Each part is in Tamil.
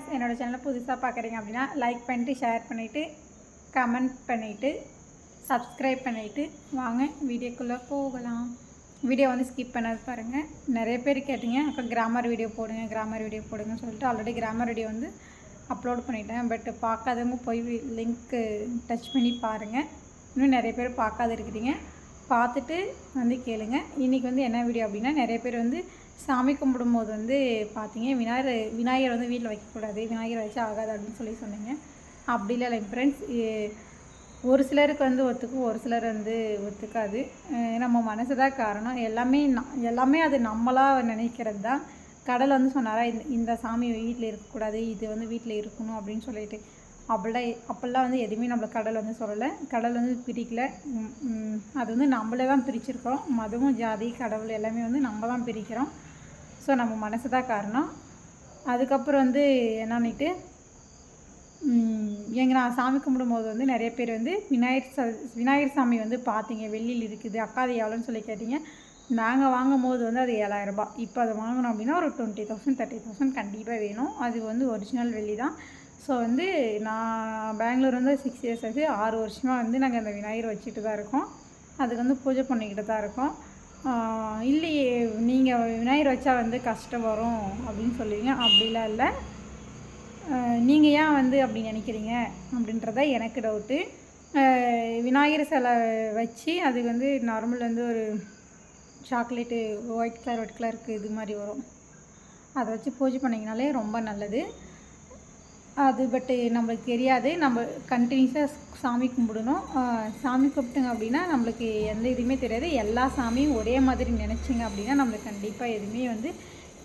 ஃப்ரெண்ட்ஸ் என்னோட சேனலை புதுசாக பார்க்குறீங்க அப்படின்னா லைக் பண்ணிட்டு ஷேர் பண்ணிவிட்டு கமெண்ட் பண்ணிவிட்டு சப்ஸ்கிரைப் பண்ணிவிட்டு வாங்க வீடியோக்குள்ளே போகலாம். வீடியோ வந்து ஸ்கிப் பண்ணது பாருங்கள் நிறைய பேர் கேட்டீங்க அக்கா கிராமர் வீடியோ போடுங்க கிராமர் வீடியோ போடுங்கன்னு சொல்லிட்டு ஆல்ரெடி கிராமர் வீடியோ வந்து அப்லோட் பண்ணிட்டேன். பட் பார்க்காதவங்க போய் லிங்க்கு டச் பண்ணி பாருங்கள் இன்னும் நிறைய பேர் பார்க்காத இருக்கிறீங்க. பார்த்துட்டு வந்து கேளுங்க. இன்றைக்கி வந்து என்ன வீடியோ அப்படின்னா நிறைய பேர் வந்து சாமி கும்பிடும்போது வந்து பார்த்தீங்க விநாயகர் விநாயகர் வந்து வீட்டில் வைக்கக்கூடாது விநாயகர் வச்சு ஆகாது அப்படின்னு சொல்லி சொன்னீங்க. அப்படி இல்லை லைக் ஃப்ரெண்ட்ஸ் ஒரு சிலருக்கு வந்து ஒத்துக்கும் ஒரு சிலர் வந்து ஒத்துக்காது. நம்ம மனசு தான் காரணம். எல்லாமே எல்லாமே அது நம்மளாக நினைக்கிறது தான். கடல் வந்து சொன்னாரா இந்த இந்த சாமி வீட்டில் இருக்கக்கூடாது இது வந்து வீட்டில் இருக்கணும் அப்படின்னு சொல்லிட்டு. அப்படிலாம் அப்போல்லாம் வந்து எதுவுமே நம்மளை கடல் வந்து சொல்லலை. கடல் வந்து பிரிக்கல. அது வந்து நம்மளே தான் பிரிச்சிருக்கோம் மதமும் ஜாதி கடவுள் எல்லாமே வந்து நம்ம தான் பிரிக்கிறோம். ஸோ நம்ம மனசு தான் காரணம். அதுக்கப்புறம் வந்து என்னன்னுட்டு எங்கள் நான் சாமி கும்பிடும்போது வந்து நிறைய பேர் வந்து விநாயகர் ச விநாயகர் சாமி வந்து பார்த்தீங்க வெள்ளியில் இருக்குது அக்காது எவ்வளோன்னு சொல்லி கேட்டீங்க. நாங்கள் வாங்கும் போது வந்து அது ஏழாயிரரூபா ரூபாய். இப்போ அதை வாங்கினோம் அப்படின்னா ஒரு டுவெண்ட்டி தௌசண்ட் தேர்ட்டி தௌசண்ட் கண்டிப்பாக வேணும். அது வந்து ஒரிஜினல் வெள்ளி தான். ஸோ வந்து நான் பெங்களூர் வந்து சிக்ஸ் இயர்ஸ் ஆச்சு. ஆறு வருஷமாக வந்து நாங்கள் அந்த விநாயகர் வச்சுட்டு தான் இருக்கோம். அதுக்கு வந்து பூஜை பண்ணிக்கிட்டு தான் இருக்கோம். இல்லையே நீங்கள் விநாயகர் வச்சா வந்து கஷ்டம் வரும் அப்படின்னு சொல்லுவீங்க. அப்படிலாம் இல்லை. நீங்கள் ஏன் வந்து அப்படி நினைக்கிறீங்க? அப்படின்றத எனக்கு டவுட்டு விநாயகர் சிலை வச்சு அது வந்து நார்மல் வந்து ஒரு சாக்லேட்டு ஒயிட் கலர் ஒயிட் கலருக்கு இது மாதிரி வரும். அதை வச்சு பூஜை பண்ணிங்கனாலே ரொம்ப நல்லது. அது பட்டு நம்மளுக்கு தெரியாது. நம்ம கண்டினியூஸாக சாமி கும்பிடணும். சாமி கும்பிட்டுங்க அப்படின்னா நம்மளுக்கு எந்த இதுவுமே தெரியாது. எல்லா சாமியும் ஒரே மாதிரி நினச்சிங்க அப்படின்னா நம்மளுக்கு கண்டிப்பாக எதுவுமே வந்து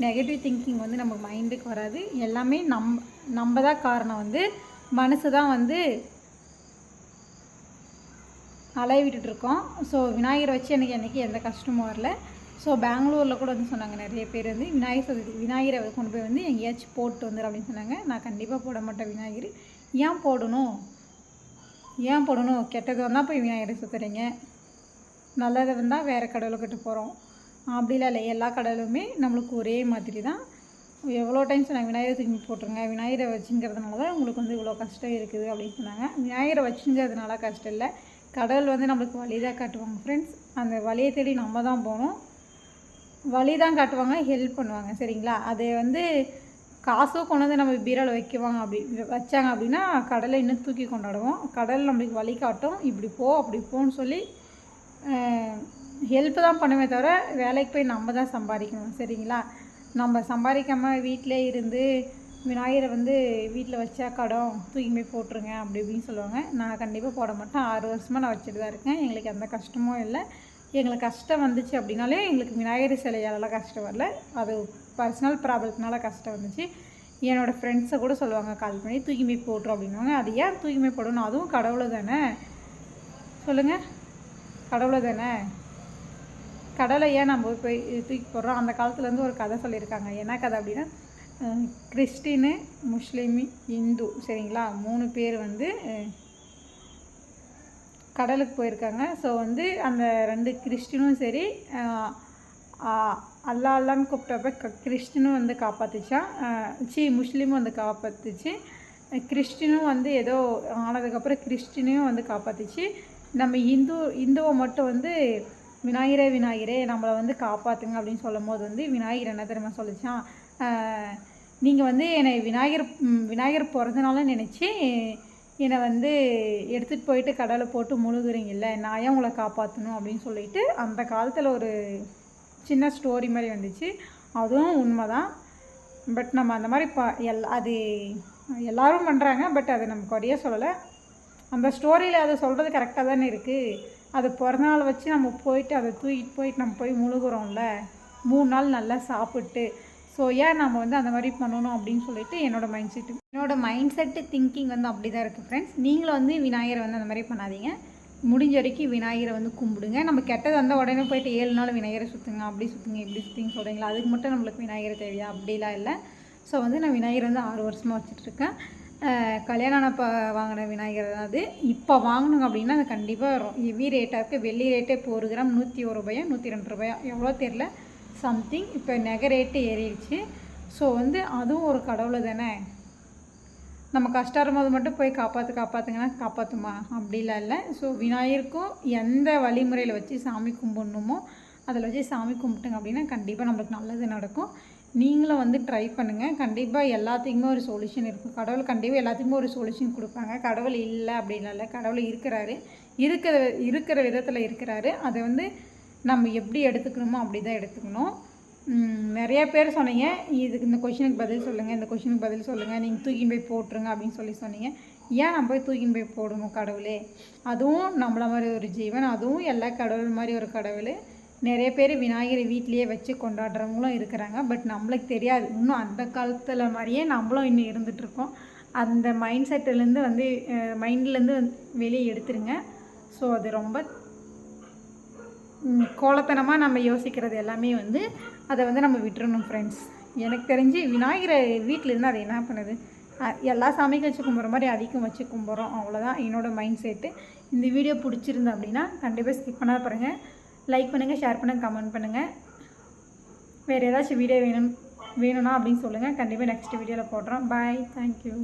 நெகட்டிவ் திங்கிங் வந்து நம்ம மைண்டுக்கு வராது. எல்லாமே நம் நம்ம தான் காரணம் வந்து மனசு தான் வந்து அலைய விட்டுட்ருக்கோம் ஸோ விநாயகரை வச்சு எனக்கு என்றைக்கு எந்த கஷ்டமும் வரல. ஸோ பெங்களூரில் கூட வந்து சொன்னாங்க நிறைய பேர் வந்து விநாயகர் சதுர்த்தி விநாயகரை கொண்டு போய் வந்து எங்கேயாச்சும் போட்டு வந்துடும் அப்படின்னு சொன்னாங்க. நான் கண்டிப்பாக போட மாட்டேன் விநாயகர். ஏன் போடணும்? ஏன் போடணும்? கெட்டது வந்தால் போய் விநாயகரை சுற்றுறீங்க நல்லது வந்தால் வேறு கடவுளுக்கிட்ட போகிறோம் அப்படிலாம் இல்லை எல்லா கடவுளுமே நம்மளுக்கு ஒரே மாதிரி தான். எவ்வளோ டைம் சொன்னாங்க விநாயகர் தூக்கி போட்டுருங்க விநாயகரை வச்சுங்கிறதுனால தான் உங்களுக்கு வந்து இவ்வளோ கஷ்டம் இருக்குது அப்படின்னு சொன்னாங்க. விநாயகரை வச்சுங்கிறதுனால கஷ்டம் இல்லை. கடவுள் வந்து நம்மளுக்கு வழி தான் காட்டுவாங்க ஃப்ரெண்ட்ஸ் அந்த வழியை தேடி நம்ம தான் போகணும். வழி தான் காட்டுவாங்க ஹெல்ப் பண்ணுவாங்க சரிங்களா? அதை வந்து காசும் கொண்டு வந்து நம்ம பீரால் வைக்குவாங்க அப்படி வச்சாங்க அப்படின்னா கடலை இன்னும் தூக்கி கொண்டாடுவோம். கடல் நம்மளுக்கு வழி காட்டும். இப்படி போ அப்படி போன்னு சொல்லி ஹெல்ப் தான் பண்ணுமே தவிர வேலைக்கு போய் நம்ம தான் சம்பாதிக்கணும் சரிங்களா? நம்ம சம்பாதிக்காமல் வீட்டிலே இருந்து விநாயகரை வந்து வீட்டில் வச்சா கடம் தூக்கி போய் போட்டுருங்க அப்படி இப்படின்னு சொல்லுவாங்க. நான் கண்டிப்பாக போட மாட்டேன். ஆறு வருஷமாக நான் வச்சுட்டு தான் இருக்கேன். எங்களுக்கு எந்த கஷ்டமும் இல்லை. எங்களுக்கு கஷ்டம் வந்துச்சு அப்படின்னாலே எங்களுக்கு விநாயகர் சிலையாலலாம் கஷ்டம் வரல. அது பர்சனல் ப்ராப்ளத்தினால கஷ்டம் வந்துச்சு. என்னோடய ஃப்ரெண்ட்ஸை கூட சொல்லுவாங்க கால் பண்ணி தூய்மை போட்டுரும் அப்படின்னுவாங்க. அது ஏன் தூய்மை போடணும்? அதுவும் கடவுளை தானே. சொல்லுங்கள் கடவுளை தானே. கடலை ஏன் நம்ம போய் தூக்கி போடுறோம்? அந்த காலத்துலேருந்து ஒரு கதை சொல்லியிருக்காங்க. என்ன கதை அப்படின்னா கிறிஸ்டினு முஸ்லீமு இந்து சரிங்களா? மூணு பேர் வந்து கடலுக்கு போயிருக்காங்க. ஸோ வந்து அந்த ரெண்டு கிறிஸ்டினும் சரி அல்லா அல்லான்னு கூப்பிட்டப்ப க கிறிஸ்டினும் வந்து காப்பாற்றுச்சான் சி முஸ்லீமும் வந்து காப்பாற்றுச்சு கிறிஸ்டினும் வந்து ஏதோ ஆனதுக்கப்புறம் கிறிஸ்டினையும் வந்து காப்பாற்றுச்சு நம்ம இந்து இந்துவை மட்டும் வந்து விநாயகரே விநாயகரே நம்மளை வந்து காப்பாற்றுங்க அப்படின்னு சொல்லும் போது வந்து விநாயகர் என்ன தெரியுமா சொல்லிச்சான் நீங்கள் வந்து என்னை விநாயகர் விநாயகர் பிறந்தனால நினச்சி என்னை வந்து எடுத்துகிட்டு போயிட்டு கடலை போட்டு முழுகுறீங்கல்ல நான் ஏன் உங்களை காப்பாற்றணும் அப்படின்னு சொல்லிட்டு அந்த காலத்தில் ஒரு சின்ன ஸ்டோரி மாதிரி வந்துச்சு. அதுவும் உண்மை தான் பட் நம்ம அந்த மாதிரி ப எல் அது எல்லாரும் பண்ணுறாங்க பட் அதை நம்ம குறைய சொல்லலை. அந்த ஸ்டோரியில் அதை சொல்கிறது கரெக்டாக தானே இருக்குது அது பிறந்த நாள் வச்சு நம்ம போயிட்டு அதை தூக்கிட்டு போயிட்டு நம்ம போய் முழுகுறோம்ல. மூணு நாள் நல்லா சாப்பிட்டு ஸோ ஏன் நம்ம வந்து அந்த மாதிரி பண்ணணும் அப்படின்னு சொல்லிட்டு என்னோட மைண்ட் செட்டு என்னோடய மைண்ட் செட்டு திங்கிங் வந்து அப்படி தான் இருக்குது ஃப்ரெண்ட்ஸ் நீங்களும் வந்து விநாயகரை வந்து அந்த மாதிரி பண்ணாதீங்க. முடிஞ்ச வரைக்கும் விநாயகரை வந்து கும்பிடுங்க. நம்ம கெட்டது வந்தால் உடனே போயிட்டு ஏழு நாள் விநாயகரை சுற்றுங்க அப்படி சுற்றுங்க இப்படி சுற்றுங்க சொல்கிறீங்களா அதுக்கு மட்டும் நம்மளுக்கு விநாயகர் தேவையா? அப்படிலாம் இல்லை. ஸோ வந்து நான் விநாயகர் வந்து ஆறு வருஷமாக வச்சுட்ருக்கேன் கல்யாணம் இப்போ வாங்கின விநாயகர் தான் அது. இப்போ வாங்கணுங்க அப்படின்னா அது கண்டிப்பாக வரும். ஹெவி ரேட்டாக இருக்குது வெள்ளி ரேட்டே இப்போ ஒரு கிராம் நூற்றி ஒரு ரூபாயா நூற்றி ரெண்டு ரூபாயா? எவ்வளோ தெரில சம்திங் இப்போ நெகரேட்டு ரேட்டு ஏறிடுச்சு. ஸோ வந்து அதுவும் ஒரு கடவுளை தானே? நம்ம கஷ்டம் வரும்போது மட்டும் போய் காப்பாற்று காப்பாற்றுங்கன்னா காப்பாற்றுமா அப்படிலாம் இல்லை. ஸோ விநாயகருக்கும் எந்த வழிமுறையில் வச்சு சாமி கும்பிடணுமோ அதில் வச்சு சாமி கும்பிட்டுங்க அப்படின்னா கண்டிப்பாக நம்மளுக்கு நல்லது நடக்கும். நீங்களும் வந்து ட்ரை பண்ணுங்கள் கண்டிப்பாக எல்லாத்துக்குமே ஒரு சொல்யூஷன் இருக்கும். கடவுள் கண்டிப்பாக எல்லாத்துக்குமே ஒரு சொல்யூஷன் கொடுப்பாங்க. கடவுள் இல்லை அப்படின்லாம் இல்லை. கடவுள் இருக்கிறாரு. இருக்கிற இருக்கிற விதத்தில் இருக்கிறாரு. அதை வந்து நம்ம எப்படி எடுத்துக்கணுமோ அப்படி தான் எடுத்துக்கணும் நிறைய பேர் சொன்னீங்க இதுக்கு இந்த கொஷினுக்கு பதில் சொல்லுங்கள் இந்த கொஷினுக்கு பதில் சொல்லுங்கள் நீங்கள் தூக்கின்னு போய் போட்டுருங்க அப்படின்னு சொல்லி சொன்னீங்க. ஏன் நம்ம போய் தூக்கின்னு போய் போடணும் கடவுளே? அதுவும் நம்மள மாதிரி ஒரு ஜீவன் அதுவும் எல்லா கடவுள் மாதிரி ஒரு கடவுள். நிறைய பேர் விநாயகரை வீட்லேயே வச்சு கொண்டாடுறவங்களும் இருக்கிறாங்க. பட் நம்மளுக்கு தெரியாது. இன்னும் அந்த காலத்தில் மாதிரியே நம்மளும் இன்னும் இருந்துகிட்ருக்கோம் அந்த மைண்ட் செட்டிலேருந்து வந்து மைண்ட்லேருந்து வெளியே எடுத்துருங்க. ஸோ அது ரொம்ப கோலத்தனமாக நம்ம யோசிக்கிறது எல்லாமே வந்து அதை வந்து நம்ம விட்டுறணும் ஃப்ரெண்ட்ஸ் எனக்கு தெரிஞ்சு விநாயகரை வீட்டில் இருந்து அதை என்ன பண்ணுது? எல்லா சாமிக்கும் வச்சு கும்பிட்ற மாதிரி அதிகம் வச்சு கும்பிட்றோம். அவ்வளோதான் என்னோட மைண்ட் செட்டு இந்த வீடியோ பிடிச்சிருந்து அப்படின்னா கண்டிப்பாக ஸ்கிப் பண்ணாத பாருங்கள் லைக் பண்ணுங்கள் ஷேர் பண்ணுங்கள் கமெண்ட் பண்ணுங்கள் வேறு ஏதாச்சும் வீடியோ வேணும் வேணும்னா அப்படின்னு சொல்லுங்கள் கண்டிப்பாக நெக்ஸ்ட் வீடியோவில் போடுறோம். Bye thank you